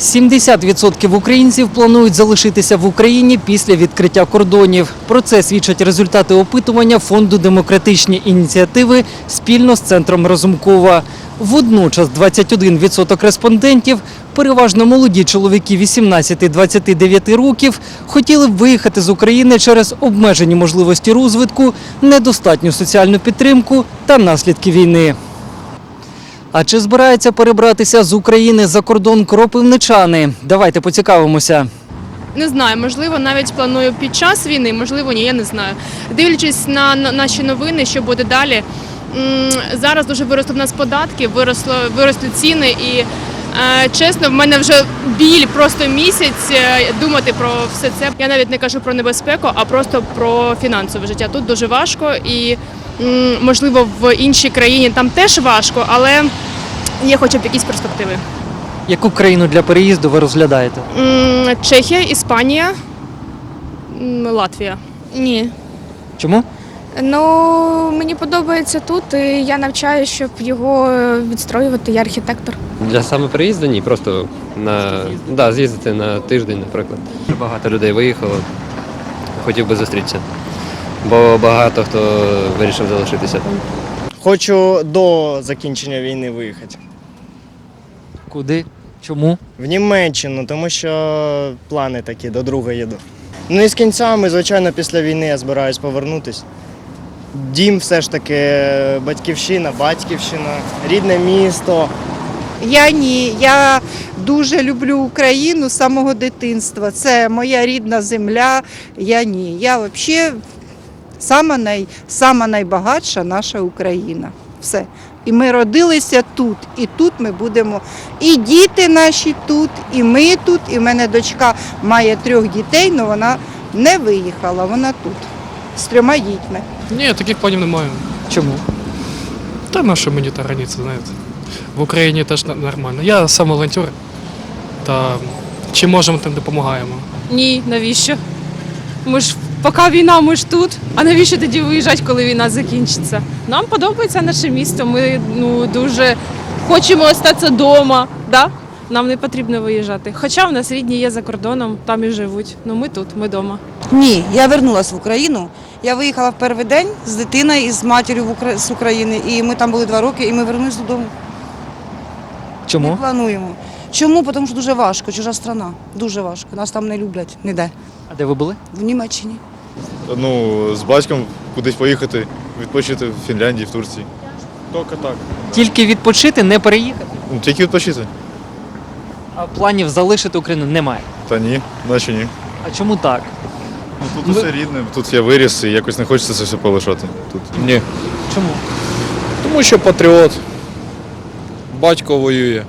70% українців планують залишитися в Україні після відкриття кордонів. Про це свідчать результати опитування фонду демократичні ініціативи спільно з центром Разумкова. Водночас 21% респондентів, переважно молоді чоловіки 18-29 років, хотіли б виїхати з України через обмежені можливості розвитку, недостатню соціальну підтримку та наслідки війни. А чи збираються перебратися з України за кордон кропивничани? Давайте поцікавимося. Не знаю, можливо, навіть планую під час війни, можливо, ні, я не знаю. Дивлячись на на- наші новини, що буде далі. Зараз дуже виросли в нас податки, виросло, виросли ціни, і е, чесно, в мене вже біль просто місяць е, думати про все це. Я навіть не кажу про небезпеку, а просто про фінансове життя. Тут дуже важко і можливо в іншій країні там теж важко, але є хоча б якісь перспективи. Яку країну для переїзду ви розглядаєте? М, Чехія, Іспанія, м, Латвія. Ні. Чому? Ну мені подобається тут. і Я навчаю, щоб його е, відстроювати. Я архітектор. Для саме переїзду ні, просто на да, з'їздити на тиждень, наприклад. Багато людей виїхало, хотів би зустрітися. Бо багато хто вирішив залишитися там. Хочу до закінчення війни виїхати. Куди? Чому? В Німеччину, тому що плани такі, до друга їду. Ну і з кінцями, звичайно, після війни я збираюсь повернутись. Дім все ж таки, батьківщина, батьківщина, рідне місто. Я ні. Я дуже люблю Україну з самого дитинства. Це моя рідна земля. Я ні. Я взагалі сама, най, сама найбагатша наша Україна. Все. І ми родилися тут, і тут ми будемо. І діти наші тут, і ми тут. І в мене дочка має трьох дітей, але вона не виїхала, вона тут з трьома дітьми. Ні, таких планів немає. Чому? Та наша мені та границя, знаєте. В Україні теж нормально. Я сам волонтер. Та чи можемо, тим допомагаємо. Ні, навіщо? Ми ж поки війна, ми ж тут. А навіщо тоді виїжджати, коли війна закінчиться? Нам подобається наше місто. Ми ну дуже хочемо остатися вдома. Да? Нам не потрібно виїжджати. Хоча в нас рідні є за кордоном, там і живуть. Ну ми тут, ми вдома. Ні, я вернулася в Україну. Я виїхала в перший день з дитиною і з матір'ю з України. І ми там були два роки, і ми вернулися додому. Ми Чому? плануємо. Чому? Тому що дуже важко, чужа страна. Дуже важко. Нас там не люблять ніде. А де ви були? В Німеччині. Ну, з батьком кудись поїхати, відпочити в Фінляндії, в Турції. Тільки так. Тільки відпочити, не переїхати. Ну, тільки відпочити. А планів залишити Україну немає. Та ні, наче ні. А чому так? Ну, тут усе рідне, тут я виріс і якось не хочеться це все полишати. Тут. Ні. Чому? Тому що патріот. Батько воює.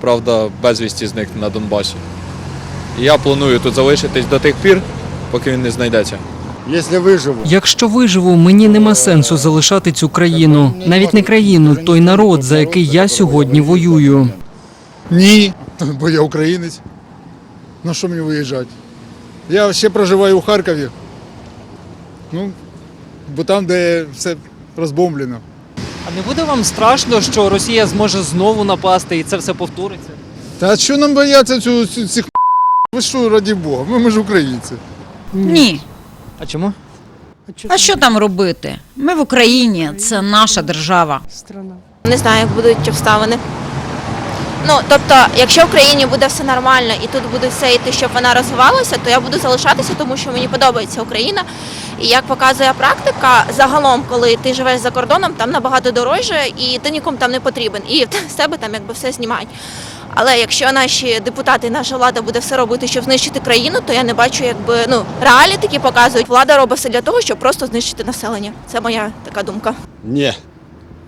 Правда, безвісті зник на Донбасі. І я планую тут залишитись до тих пір, поки він не знайдеться. Якщо виживу. Якщо виживу, мені нема сенсу залишати цю країну, навіть не країну, той народ, за який я сьогодні воюю. Ні, бо я українець. На що мені виїжджати? Я ще проживаю у Харкові. Ну, бо там, де все розбомблено. А не буде вам страшно, що Росія зможе знову напасти і це все повториться? Та що нам бояться цю, цих Ви що, раді Бога, ми, ми ж українці. Ні. А чому? А що там робити? Ми в Україні, це наша держава. Не знаю, як будуть обставини. Ну тобто, якщо в країні буде все нормально і тут буде все йти, щоб вона розвивалася, то я буду залишатися, тому що мені подобається Україна. І як показує практика, загалом, коли ти живеш за кордоном, там набагато дорожче, і ти нікому там не потрібен. І з тебе там якби все знімають. Але якщо наші депутати, наша влада буде все робити, щоб знищити країну, то я не бачу, якби ну реалії такі показують. Влада робить все для того, щоб просто знищити населення. Це моя така думка. Ні.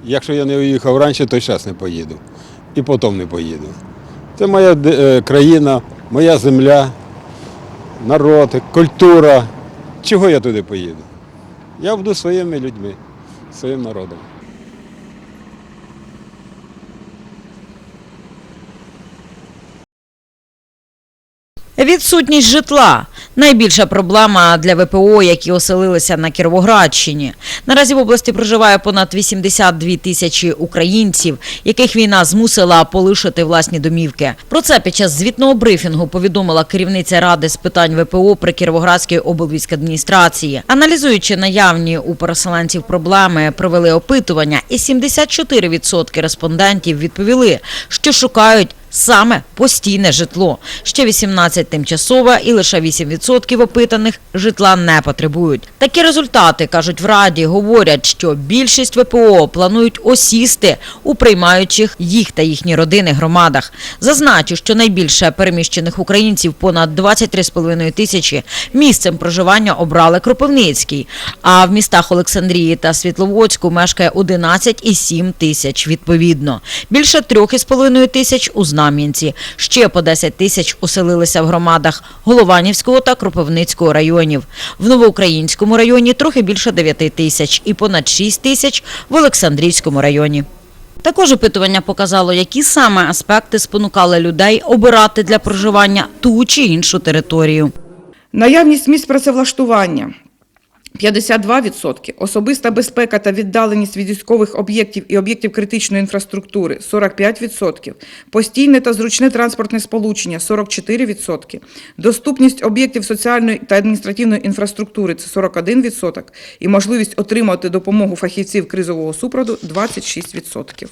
Якщо я не уїхав раніше, то зараз не поїду. І потім не поїду. Це моя е, країна, моя земля, народ, культура. Чого я туди поїду? Я буду своїми людьми, своїм народом. Відсутність житла найбільша проблема для ВПО, які оселилися на Кіровоградщині. Наразі в області проживає понад 82 тисячі українців, яких війна змусила полишити власні домівки. Про це під час звітного брифінгу повідомила керівниця ради з питань ВПО при Кіровоградській облвійськадміністрації. Аналізуючи наявні у переселенців проблеми, провели опитування, і 74% респондентів відповіли, що шукають саме постійне житло. Ще 18 тимчасове і лише 8% опитаних житла не потребують. Такі результати, кажуть в Раді, говорять, що більшість ВПО планують осісти у приймаючих їх та їхні родини громадах. Зазначу, що найбільше переміщених українців, понад 23,5 тисячі, місцем проживання обрали Кропивницький, а в містах Олександрії та Світловодську мешкає 11,7 тисяч відповідно. Більше 3,5 тисяч у Знам'янці. Ще по 10 тисяч оселилися в громадах Голованівського та Кропивницького районів. В Новоукраїнському районі трохи більше 9 тисяч і понад 6 тисяч в Олександрійському районі. Також опитування показало, які саме аспекти спонукали людей обирати для проживання ту чи іншу територію. Наявність місць працевлаштування 52%, особиста безпека та віддаленість від військових об'єктів і об'єктів критичної інфраструктури 45%, постійне та зручне транспортне сполучення 44%, доступність об'єктів соціальної та адміністративної інфраструктури це 41% і можливість отримати допомогу фахівців кризового супроводу 26%.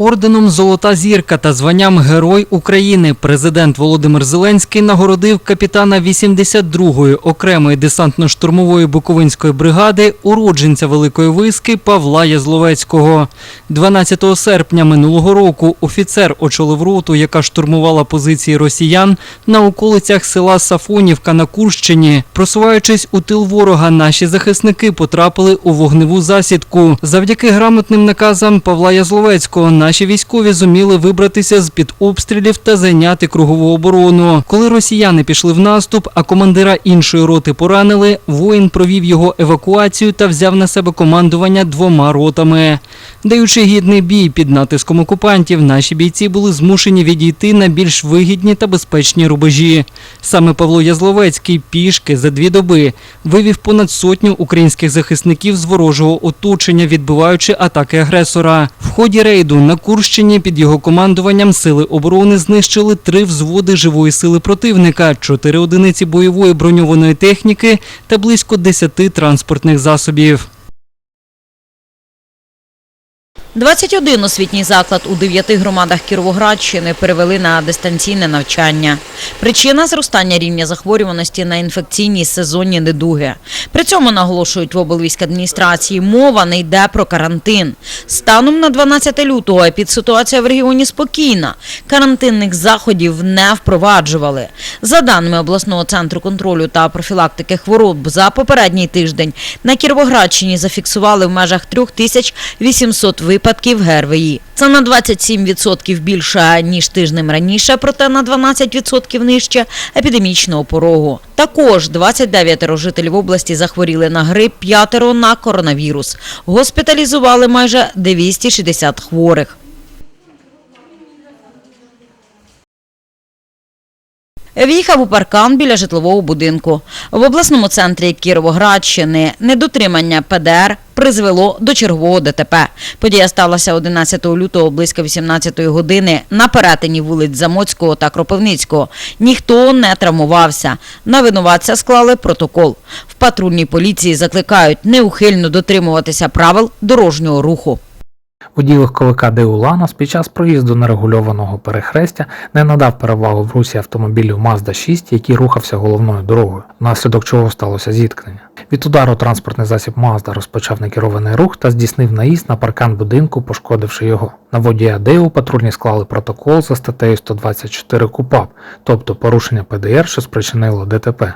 Орденом Золота зірка та званням Герой України президент Володимир Зеленський нагородив капітана 82-ї окремої десантно-штурмової Буковинської бригади, уродженця Великої Виски Павла Язловецького. 12 серпня минулого року офіцер очолив роту, яка штурмувала позиції росіян на околицях села Сафонівка на Курщині. Просуваючись у тил ворога, наші захисники потрапили у вогневу засідку. Завдяки грамотним наказам Павла Язловецького наші військові зуміли вибратися з під обстрілів та зайняти кругову оборону. Коли росіяни пішли в наступ, а командира іншої роти поранили, воїн провів його евакуацію та взяв на себе командування двома ротами. Даючи гідний бій під натиском окупантів, наші бійці були змушені відійти на більш вигідні та безпечні рубежі. Саме Павло Язловецький пішки за дві доби вивів понад сотню українських захисників з ворожого оточення, відбиваючи атаки агресора. В ході рейду на Курщині під його командуванням сили оборони знищили три взводи живої сили противника, чотири одиниці бойової броньованої техніки та близько десяти транспортних засобів. 21 освітній заклад у 9 громадах Кіровоградщини перевели на дистанційне навчання. Причина зростання рівня захворюваності на інфекційні сезонні недуги. При цьому наголошують в облвійськадміністрації, мова не йде про карантин. Станом на 12 лютого епідситуація в регіоні спокійна. Карантинних заходів не впроваджували. За даними обласного центру контролю та профілактики хвороб, за попередній тиждень на Кіровоградщині зафіксували в межах 3800 випадків ГРВІ. Це на 27% більше, ніж тижнем раніше, проте на 12% нижче епідемічного порогу. Також 29 жителів області захворіли на грип, п'ятеро на коронавірус. Госпіталізували майже 260 хворих. В'їхав у паркан біля житлового будинку. В обласному центрі Кіровоградщини недотримання ПДР призвело до чергового ДТП. Подія сталася 11 лютого близько 18 години на перетині вулиць Замоцького та Кропивницького. Ніхто не травмувався. На винуватця склали протокол. В патрульній поліції закликають неухильно дотримуватися правил дорожнього руху. Водій легковика ДУ «Ланос» під час проїзду нерегульованого перехрестя не надав перевагу в русі автомобілю Mazda 6, який рухався головною дорогою, внаслідок чого сталося зіткнення. Від удару транспортний засіб Mazda розпочав некерований рух та здійснив наїзд на паркан будинку, пошкодивши його. На водія ДУ патрульні склали протокол за статтею 124 КУПАП, тобто порушення ПДР, що спричинило ДТП.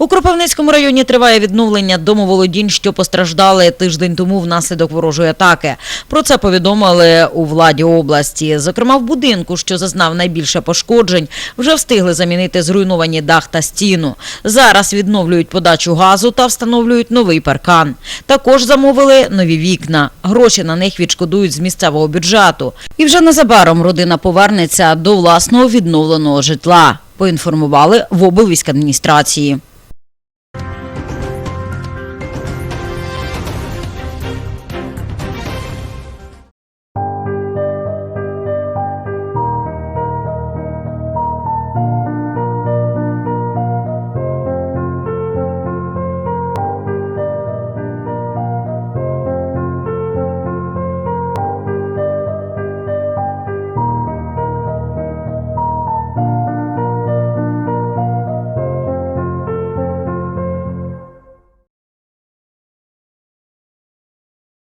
У Кропивницькому районі триває відновлення домоволодінь, що постраждали тиждень тому внаслідок ворожої атаки. Про це повідомили у владі області. Зокрема, в будинку, що зазнав найбільше пошкоджень, вже встигли замінити зруйновані дах та стіну. Зараз відновлюють подачу газу та встановлюють новий паркан. Також замовили нові вікна. Гроші на них відшкодують з місцевого бюджету. І вже незабаром родина повернеться до власного відновленого житла. Поінформували в облвійськадміністрації.